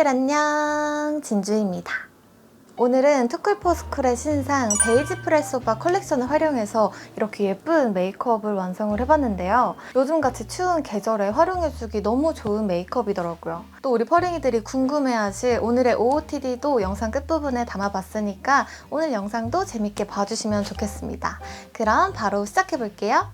펄링이들 안녕. 진주입니다. 오늘은 투쿨포스쿨의 신상 베이지 프레소바 컬렉션을 활용해서 이렇게 예쁜 메이크업을 완성을 해봤는데요. 요즘같이 추운 계절에 활용해주기 너무 좋은 메이크업이더라고요. 또 우리 펄링이들이 궁금해하실 오늘의 OOTD도 영상 끝부분에 담아봤으니까 오늘 영상도 재밌게 봐주시면 좋겠습니다. 그럼 바로 시작해볼게요.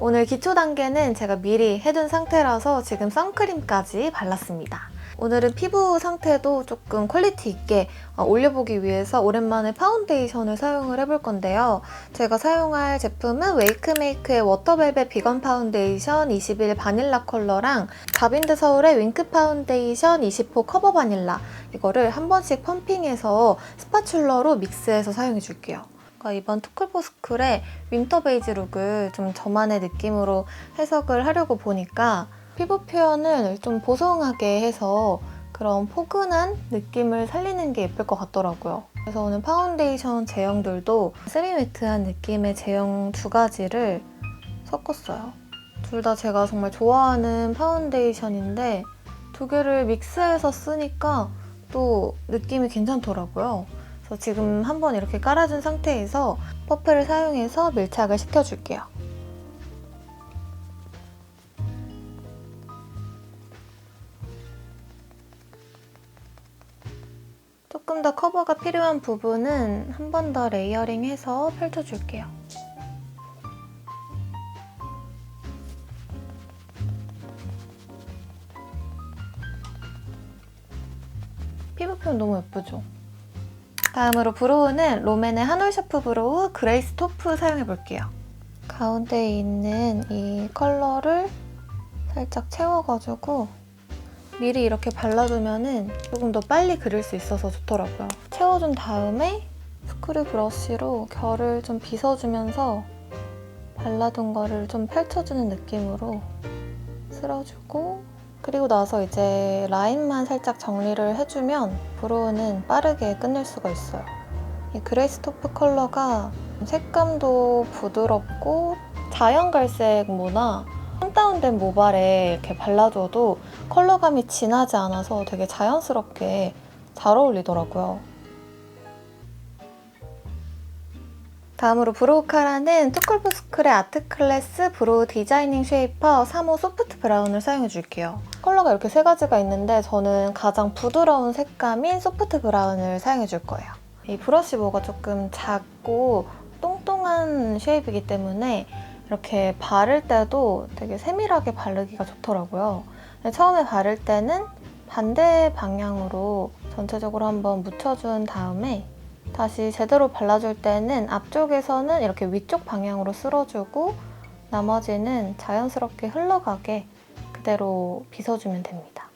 오늘 기초 단계는 제가 미리 해둔 상태라서 지금 선크림까지 발랐습니다. 오늘은 피부 상태도 조금 퀄리티 있게 어, 올려보기 위해서 오랜만에 파운데이션을 사용을 해볼 건데요. 제가 사용할 제품은 웨이크메이크의 워터벨벳 비건 파운데이션 21 바닐라 컬러랑 가빈드 서울의 윙크 파운데이션 20호 커버 바닐라 이거를 한 번씩 펌핑해서 스파츌러로 믹스해서 사용해 줄게요. 그러니까 이번 투쿨포스쿨의 윈터 베이지 룩을 좀 저만의 느낌으로 해석을 하려고 보니까 피부 표현을 좀 보송하게 해서 그런 포근한 느낌을 살리는 게 예쁠 것 같더라고요. 그래서 오늘 파운데이션 제형들도 세미매트한 느낌의 제형 두 가지를 섞었어요. 둘 다 제가 정말 좋아하는 파운데이션인데 두 개를 믹스해서 쓰니까 또 느낌이 괜찮더라고요. 그래서 지금 한번 이렇게 깔아준 상태에서 퍼프를 사용해서 밀착을 시켜줄게요. 조금 더 커버가 필요한 부분은 한 번 더 레이어링해서 펼쳐줄게요. 피부 표현 너무 예쁘죠? 다음으로 브로우는 롬앤의 한올 샤프 브로우 그레이스 토프 사용해볼게요. 가운데에 있는 이 컬러를 살짝 채워가지고 미리 이렇게 발라두면은 조금 더 빨리 그릴 수 있어서 좋더라고요. 채워준 다음에 스크류 브러쉬로 결을 좀 빗어주면서 발라둔 거를 좀 펼쳐주는 느낌으로 쓸어주고 그리고 나서 이제 라인만 살짝 정리를 해주면 브로우는 빠르게 끝낼 수가 있어요. 이 그레이스 토프 컬러가 색감도 부드럽고 자연 갈색 무나 톤다운된 모발에 이렇게 발라줘도 컬러감이 진하지 않아서 되게 자연스럽게 잘 어울리더라고요. 다음으로 브로우 카라는 투쿨포스쿨의 아트클래스 브로우 디자이닝 쉐이퍼 3호 소프트 브라운을 사용해 줄게요. 컬러가 이렇게 세 가지가 있는데 저는 가장 부드러운 색감인 소프트 브라운을 사용해 줄 거예요. 이 브러쉬 모가 조금 작고 똥똥한 쉐입이기 때문에 이렇게 바를 때도 되게 세밀하게 바르기가 좋더라고요. 처음에 바를 때는 반대 방향으로 전체적으로 한번 묻혀준 다음에 다시 제대로 발라줄 때는 앞쪽에서는 이렇게 위쪽 방향으로 쓸어주고 나머지는 자연스럽게 흘러가게 그대로 빗어주면 됩니다.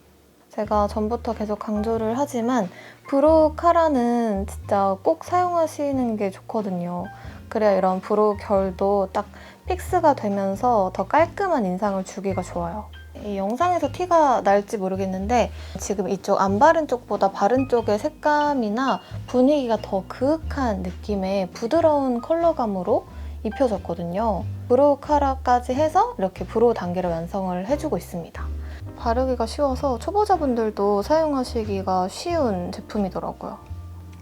제가 전부터 계속 강조를 하지만 브로우 카라는 진짜 꼭 사용하시는 게 좋거든요. 그래야 이런 브로우 결도 딱 픽스가 되면서 더 깔끔한 인상을 주기가 좋아요. 이 영상에서 티가 날지 모르겠는데 지금 이쪽 안 바른 쪽보다 바른 쪽의 색감이나 분위기가 더 그윽한 느낌의 부드러운 컬러감으로 입혀졌거든요. 브로우 카라까지 해서 이렇게 브로우 단계를 완성을 해주고 있습니다. 바르기가 쉬워서 초보자분들도 사용하시기가 쉬운 제품이더라고요.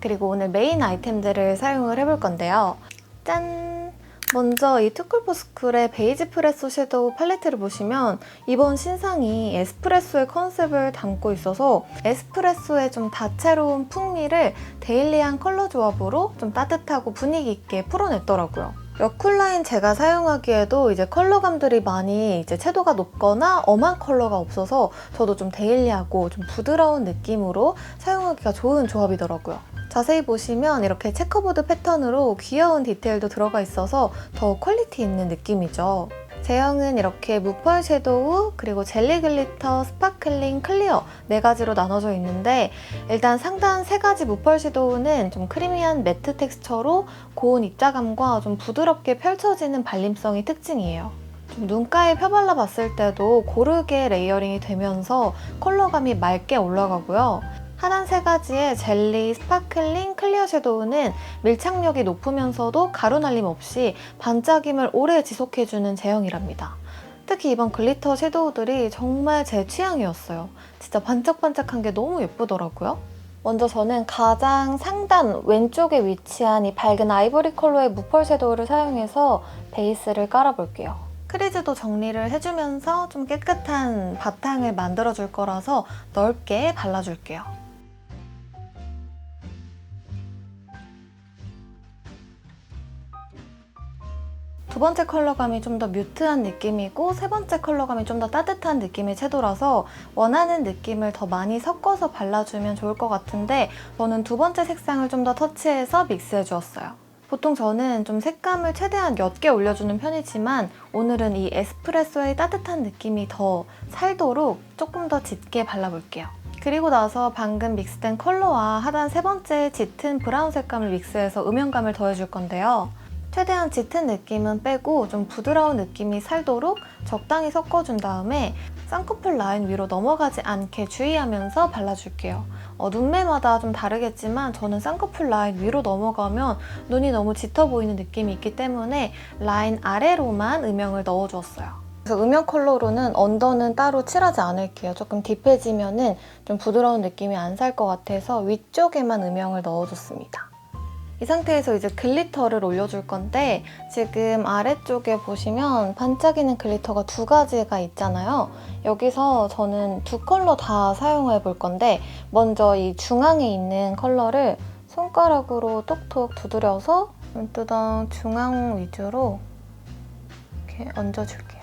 그리고 오늘 메인 아이템들을 사용을 해볼 건데요. 짠! 먼저 이 투쿨포스쿨의 베이지 프레소 섀도우 팔레트를 보시면 이번 신상이 에스프레소의 컨셉을 담고 있어서 에스프레소의 좀 다채로운 풍미를 데일리한 컬러 조합으로 좀 따뜻하고 분위기 있게 풀어냈더라고요. 여쿨라인 제가 사용하기에도 이제 컬러감들이 많이 이제 채도가 높거나 엄한 컬러가 없어서 저도 좀 데일리하고 좀 부드러운 느낌으로 사용하기가 좋은 조합이더라고요. 자세히 보시면 이렇게 체커보드 패턴으로 귀여운 디테일도 들어가 있어서 더 퀄리티 있는 느낌이죠. 제형은 이렇게 무펄 섀도우, 그리고 젤리 글리터, 스파클링, 클리어 네 가지로 나눠져 있는데 일단 상단 세 가지 무펄 섀도우는 좀 크리미한 매트 텍스처로 고운 입자감과 좀 부드럽게 펼쳐지는 발림성이 특징이에요. 좀 눈가에 펴발라 봤을 때도 고르게 레이어링이 되면서 컬러감이 맑게 올라가고요. 하단 세 가지의 젤리, 스파클링, 클리어 섀도우는 밀착력이 높으면서도 가루 날림 없이 반짝임을 오래 지속해주는 제형이랍니다. 특히 이번 글리터 섀도우들이 정말 제 취향이었어요. 진짜 반짝반짝한 게 너무 예쁘더라고요. 먼저 저는 가장 상단 왼쪽에 위치한 이 밝은 아이보리 컬러의 무펄 섀도우를 사용해서 베이스를 깔아볼게요. 크리즈도 정리를 해주면서 좀 깨끗한 바탕을 만들어줄 거라서 넓게 발라줄게요. 두 번째 컬러감이 좀 더 뮤트한 느낌이고 세 번째 컬러감이 좀 더 따뜻한 느낌의 채도라서 원하는 느낌을 더 많이 섞어서 발라주면 좋을 것 같은데 저는 두 번째 색상을 좀 더 터치해서 믹스해 주었어요. 보통 저는 좀 색감을 최대한 옅게 올려주는 편이지만 오늘은 이 에스프레소의 따뜻한 느낌이 더 살도록 조금 더 짙게 발라볼게요. 그리고 나서 방금 믹스된 컬러와 하단 세 번째 짙은 브라운 색감을 믹스해서 음영감을 더해줄 건데요. 최대한 짙은 느낌은 빼고 좀 부드러운 느낌이 살도록 적당히 섞어준 다음에 쌍꺼풀 라인 위로 넘어가지 않게 주의하면서 발라줄게요. 어, 눈매마다 좀 다르겠지만 저는 쌍꺼풀 라인 위로 넘어가면 눈이 너무 짙어 보이는 느낌이 있기 때문에 라인 아래로만 음영을 넣어주었어요. 그래서 음영 컬러로는 언더는 따로 칠하지 않을게요. 조금 딥해지면은 좀 부드러운 느낌이 안 살 것 같아서 위쪽에만 음영을 넣어줬습니다. 이 상태에서 이제 글리터를 올려줄 건데 지금 아래쪽에 보시면 반짝이는 글리터가 두 가지가 있잖아요. 여기서 저는 두 컬러 다 사용해 볼 건데 먼저 이 중앙에 있는 컬러를 손가락으로 톡톡 두드려서 눈두덩 중앙 위주로 이렇게 얹어줄게요.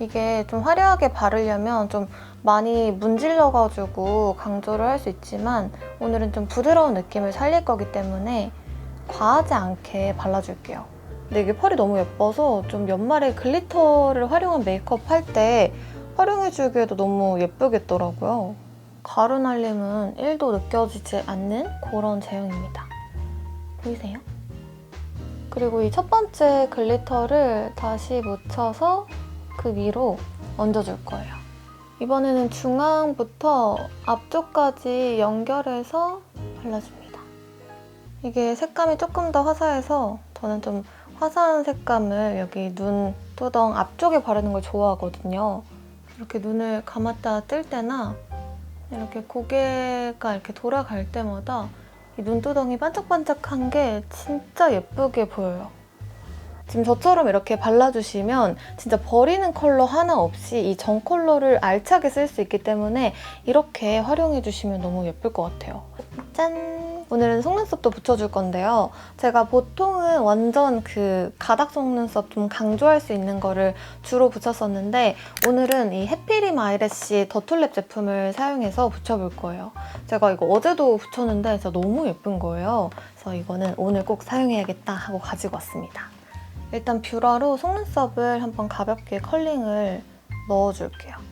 이게 좀 화려하게 바르려면 좀 많이 문질러가지고 강조를 할 수 있지만 오늘은 좀 부드러운 느낌을 살릴 거기 때문에 과하지 않게 발라줄게요. 근데 이게 펄이 너무 예뻐서 좀 연말에 글리터를 활용한 메이크업 할 때 활용해주기에도 너무 예쁘겠더라고요. 가루 날림은 1도 느껴지지 않는 그런 제형입니다. 보이세요? 그리고 이 첫 번째 글리터를 다시 묻혀서 그 위로 얹어줄 거예요. 이번에는 중앙부터 앞쪽까지 연결해서 발라줍니다. 이게 색감이 조금 더 화사해서 저는 좀 화사한 색감을 여기 눈 뚜덩 앞쪽에 바르는 걸 좋아하거든요. 이렇게 눈을 감았다 뜰 때나 이렇게 고개가 이렇게 돌아갈 때마다 이 눈두덩이 반짝반짝한 게 진짜 예쁘게 보여요. 지금 저처럼 이렇게 발라주시면 진짜 버리는 컬러 하나 없이 이 전 컬러를 알차게 쓸 수 있기 때문에 이렇게 활용해주시면 너무 예쁠 것 같아요. 짠! 오늘은 속눈썹도 붙여줄 건데요. 제가 보통은 완전 그 가닥 속눈썹 좀 강조할 수 있는 거를 주로 붙였었는데 오늘은 이 해피림 아이래쉬 더툴랩 제품을 사용해서 붙여볼 거예요. 제가 이거 어제도 붙였는데 진짜 너무 예쁜 거예요. 그래서 이거는 오늘 꼭 사용해야겠다 하고 가지고 왔습니다. 일단 뷰러로 속눈썹을 한번 가볍게 컬링을 넣어줄게요.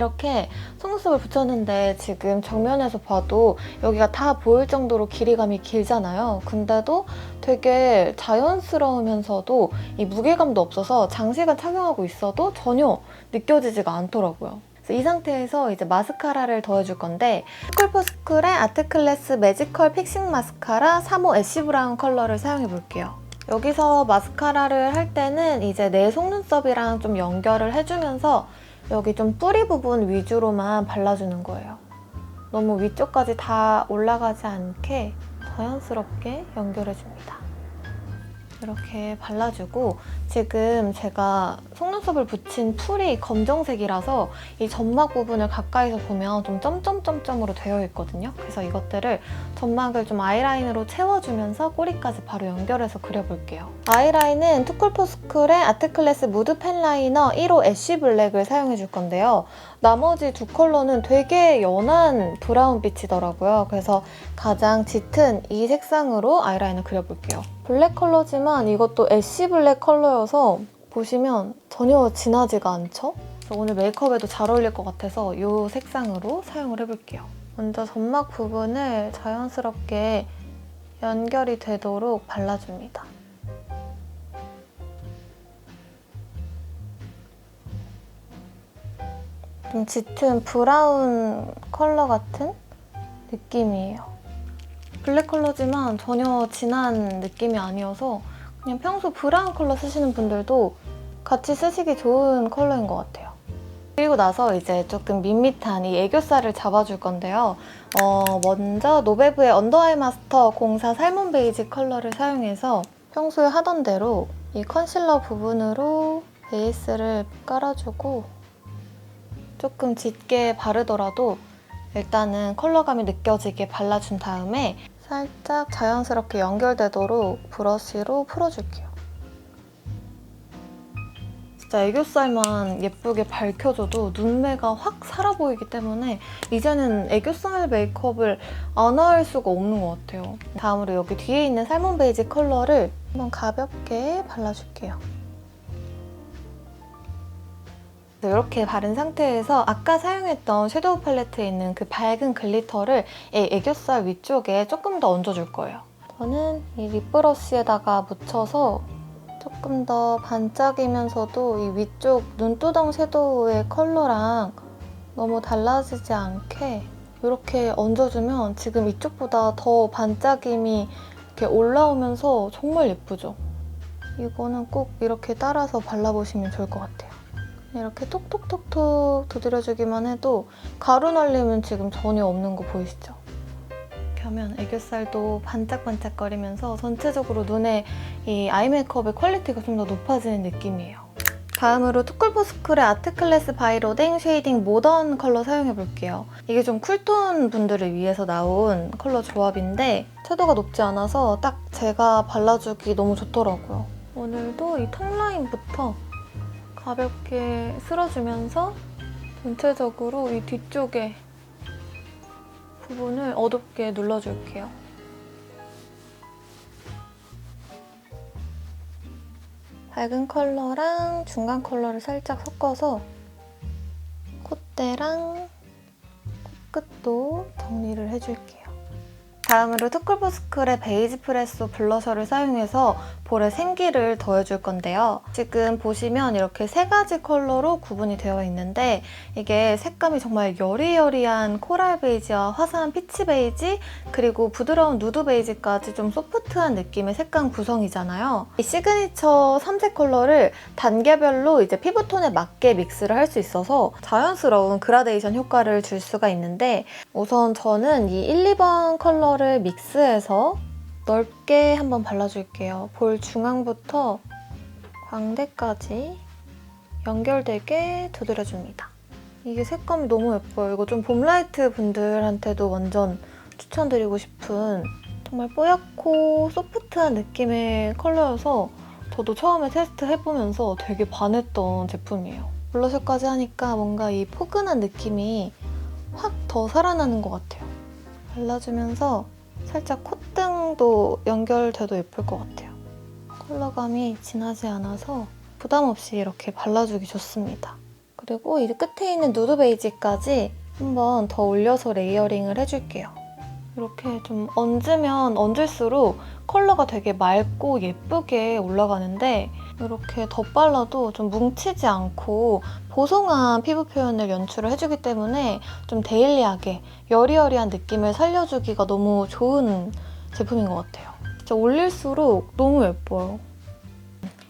이렇게 속눈썹을 붙였는데 지금 정면에서 봐도 여기가 다 보일 정도로 길이감이 길잖아요. 근데도 되게 자연스러우면서도 이 무게감도 없어서 장시간 착용하고 있어도 전혀 느껴지지가 않더라고요. 이 상태에서 이제 마스카라를 더해줄 건데 스쿨포스쿨의 아트클래스 매지컬 픽싱 마스카라 3호 애쉬 브라운 컬러를 사용해 볼게요. 여기서 마스카라를 할 때는 이제 내 속눈썹이랑 좀 연결을 해주면서 여기 좀 뿌리 부분 위주로만 발라주는 거예요. 너무 위쪽까지 다 올라가지 않게 자연스럽게 연결해줍니다. 이렇게 발라주고 지금 제가 속눈썹을 붙인 풀이 검정색이라서 이 점막 부분을 가까이서 보면 좀 점점점점으로 되어 있거든요. 그래서 이것들을 점막을 좀 아이라인으로 채워주면서 꼬리까지 바로 연결해서 그려볼게요. 아이라인은 투쿨포스쿨의 아트클래스 무드 펜 라이너 1호 애쉬 블랙을 사용해 줄 건데요. 나머지 두 컬러는 되게 연한 브라운 빛이더라고요. 그래서 가장 짙은 이 색상으로 아이라인을 그려볼게요. 블랙 컬러지만 이것도 애쉬 블랙 컬러 여서 보시면 전혀 진하지가 않죠? 오늘 메이크업에도 잘 어울릴 것 같아서 이 색상으로 사용을 해볼게요. 먼저 점막 부분을 자연스럽게 연결이 되도록 발라줍니다. 좀 짙은 브라운 컬러 같은 느낌이에요. 블랙 컬러지만 전혀 진한 느낌이 아니어서 그냥 평소 브라운 컬러 쓰시는 분들도 같이 쓰시기 좋은 컬러인 것 같아요. 그리고 나서 이제 조금 밋밋한 이 애교살을 잡아줄 건데요. 어, 먼저 노베브의 언더아이 마스터 04 살몬 베이지 컬러를 사용해서 평소에 하던 대로 이 컨실러 부분으로 베이스를 깔아주고 조금 짙게 바르더라도 일단은 컬러감이 느껴지게 발라준 다음에 살짝 자연스럽게 연결되도록 브러쉬로 풀어줄게요. 진짜 애교살만 예쁘게 밝혀줘도 눈매가 확 살아 보이기 때문에 이제는 애교살 메이크업을 안 할 수가 없는 것 같아요. 다음으로 여기 뒤에 있는 살몬 베이지 컬러를 한번 가볍게 발라줄게요. 이렇게 바른 상태에서 아까 사용했던 섀도우 팔레트에 있는 그 밝은 글리터를 이 애교살 위쪽에 조금 더 얹어줄 거예요. 저는 이 립브러쉬에다가 묻혀서 조금 더 반짝이면서도 이 위쪽 눈두덩 섀도우의 컬러랑 너무 달라지지 않게 이렇게 얹어주면 지금 이쪽보다 더 반짝임이 이렇게 올라오면서 정말 예쁘죠? 이거는 꼭 이렇게 따라서 발라보시면 좋을 것 같아요. 이렇게 톡톡톡톡 두드려주기만 해도 가루 날림은 지금 전혀 없는 거 보이시죠? 하면 애교살도 반짝반짝거리면서 전체적으로 눈에 이 아이 메이크업의 퀄리티가 좀 더 높아지는 느낌이에요. 다음으로 투쿨포스쿨의 아트클래스 바이로댕 쉐이딩 모던 컬러 사용해 볼게요. 이게 좀 쿨톤 분들을 위해서 나온 컬러 조합인데 채도가 높지 않아서 딱 제가 발라주기 너무 좋더라고요. 오늘도 이 턱 라인부터 가볍게 쓸어주면서 전체적으로 이 뒤쪽에 부분을 어둡게 눌러줄게요. 밝은 컬러랑 중간 컬러를 살짝 섞어서 콧대랑 코끝도 정리를 해줄게요. 다음으로 투쿨보스쿨의 베이지 프레소 블러셔를 사용해서 볼에 생기를 더해줄 건데요. 지금 보시면 이렇게 세 가지 컬러로 구분이 되어 있는데 이게 색감이 정말 여리여리한 코랄 베이지와 화사한 피치 베이지 그리고 부드러운 누드 베이지까지 좀 소프트한 느낌의 색감 구성이잖아요. 이 시그니처 3색 컬러를 단계별로 이제 피부톤에 맞게 믹스를 할 수 있어서 자연스러운 그라데이션 효과를 줄 수가 있는데 우선 저는 이 1, 2번 컬러를 믹스해서 넓게 한번 발라줄게요. 볼 중앙부터 광대까지 연결되게 두드려줍니다. 이게 색감이 너무 예뻐요. 이거 좀 봄라이트 분들한테도 완전 추천드리고 싶은 정말 뽀얗고 소프트한 느낌의 컬러여서 저도 처음에 테스트 해보면서 되게 반했던 제품이에요. 블러셔까지 하니까 뭔가 이 포근한 느낌이 확 더 살아나는 것 같아요. 발라주면서 살짝 콧등도 연결돼도 예쁠 것 같아요. 컬러감이 진하지 않아서 부담 없이 이렇게 발라주기 좋습니다. 그리고 이 끝에 있는 누드 베이지까지 한번 더 올려서 레이어링을 해줄게요. 이렇게 좀 얹으면 얹을수록 컬러가 되게 맑고 예쁘게 올라가는데 이렇게 덧발라도 좀 뭉치지 않고 보송한 피부 표현을 연출을 해주기 때문에 좀 데일리하게 여리여리한 느낌을 살려주기가 너무 좋은 제품인 것 같아요. 진짜 올릴수록 너무 예뻐요.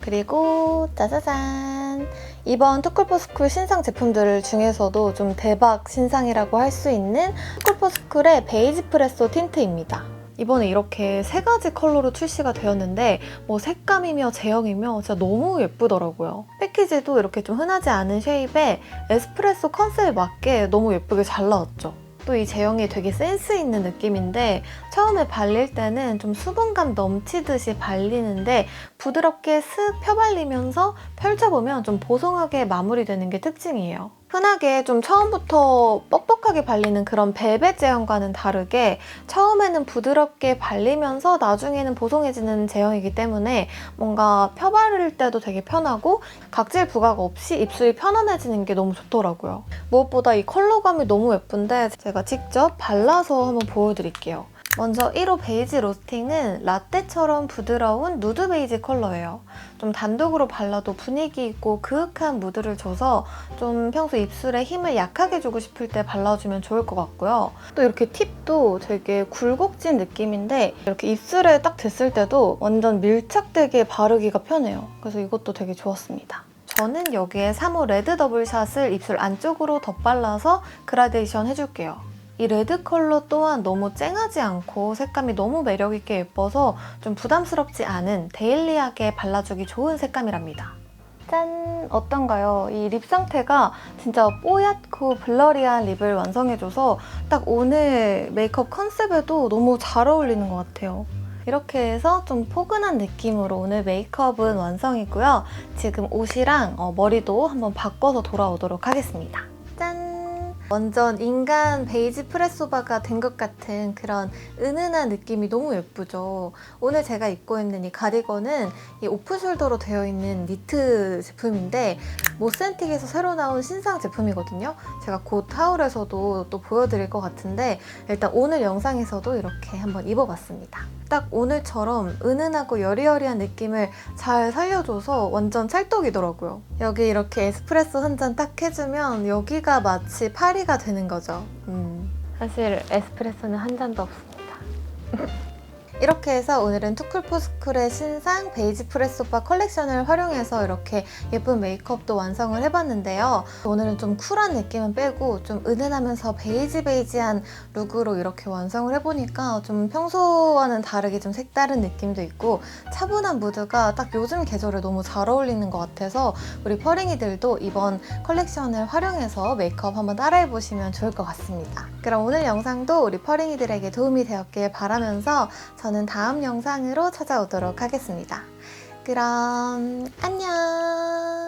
그리고 짜자잔! 이번 투쿨포스쿨 신상 제품들 중에서도 좀 대박 신상이라고 할 수 있는 투쿨포스쿨의 베이지 프레소 틴트입니다. 이번에 이렇게 세 가지 컬러로 출시가 되었는데 뭐 색감이며 제형이며 진짜 너무 예쁘더라고요. 패키지도 이렇게 좀 흔하지 않은 쉐입에 에스프레소 컨셉에 맞게 너무 예쁘게 잘 나왔죠. 또 이 제형이 되게 센스 있는 느낌인데 처음에 발릴 때는 좀 수분감 넘치듯이 발리는데 부드럽게 슥 펴발리면서 펼쳐보면 좀 보송하게 마무리되는 게 특징이에요. 흔하게 좀 처음부터 뻑뻑하게 발리는 그런 벨벳 제형과는 다르게 처음에는 부드럽게 발리면서 나중에는 보송해지는 제형이기 때문에 뭔가 펴바를 때도 되게 편하고 각질 부각 없이 입술이 편안해지는 게 너무 좋더라고요. 무엇보다 이 컬러감이 너무 예쁜데 제가 직접 발라서 한번 보여드릴게요. 먼저 1호 베이지 로스팅은 라떼처럼 부드러운 누드 베이지 컬러예요. 좀 단독으로 발라도 분위기 있고 그윽한 무드를 줘서 좀 평소 입술에 힘을 약하게 주고 싶을 때 발라주면 좋을 것 같고요. 또 이렇게 팁도 되게 굴곡진 느낌인데 이렇게 입술에 딱 댔을 때도 완전 밀착되게 바르기가 편해요. 그래서 이것도 되게 좋았습니다. 저는 여기에 3호 레드 더블샷을 입술 안쪽으로 덧발라서 그라데이션 해줄게요. 이 레드 컬러 또한 너무 쨍하지 않고 색감이 너무 매력있게 예뻐서 좀 부담스럽지 않은 데일리하게 발라주기 좋은 색감이랍니다. 짠! 어떤가요? 이 립 상태가 진짜 뽀얗고 블러리한 립을 완성해줘서 딱 오늘 메이크업 컨셉에도 너무 잘 어울리는 것 같아요. 이렇게 해서 좀 포근한 느낌으로 오늘 메이크업은 완성이고요. 지금 옷이랑 어, 머리도 한번 바꿔서 돌아오도록 하겠습니다. 짠! 완전 인간 베이지 프레소바가 된 것 같은 그런 은은한 느낌이 너무 예쁘죠. 오늘 제가 입고 있는 이 가디건은 이 오프숄더로 되어 있는 니트 제품인데 모센틱에서 새로 나온 신상 제품이거든요. 제가 곧 타올에서도 또 보여드릴 것 같은데 일단 오늘 영상에서도 이렇게 한번 입어봤습니다. 딱 오늘처럼 은은하고 여리여리한 느낌을 잘 살려줘서 완전 찰떡이더라고요. 여기 이렇게 에스프레소 한 잔 딱 해주면 여기가 마치 파리 가 되는 거죠. 음. 사실 에스프레소는 한 잔도 없습니다. 이렇게 해서 오늘은 투쿨포스쿨의 신상 베이지 프레소바 컬렉션을 활용해서 이렇게 예쁜 메이크업도 완성을 해봤는데요. 오늘은 좀 쿨한 느낌은 빼고 좀 은은하면서 베이지 베이지한 룩으로 이렇게 완성을 해보니까 좀 평소와는 다르게 좀 색다른 느낌도 있고 차분한 무드가 딱 요즘 계절에 너무 잘 어울리는 것 같아서 우리 퍼링이들도 이번 컬렉션을 활용해서 메이크업 한번 따라해보시면 좋을 것 같습니다. 그럼 오늘 영상도 우리 퍼링이들에게 도움이 되었길 바라면서 저는 다음 영상으로 찾아오도록 하겠습니다. 그럼 안녕!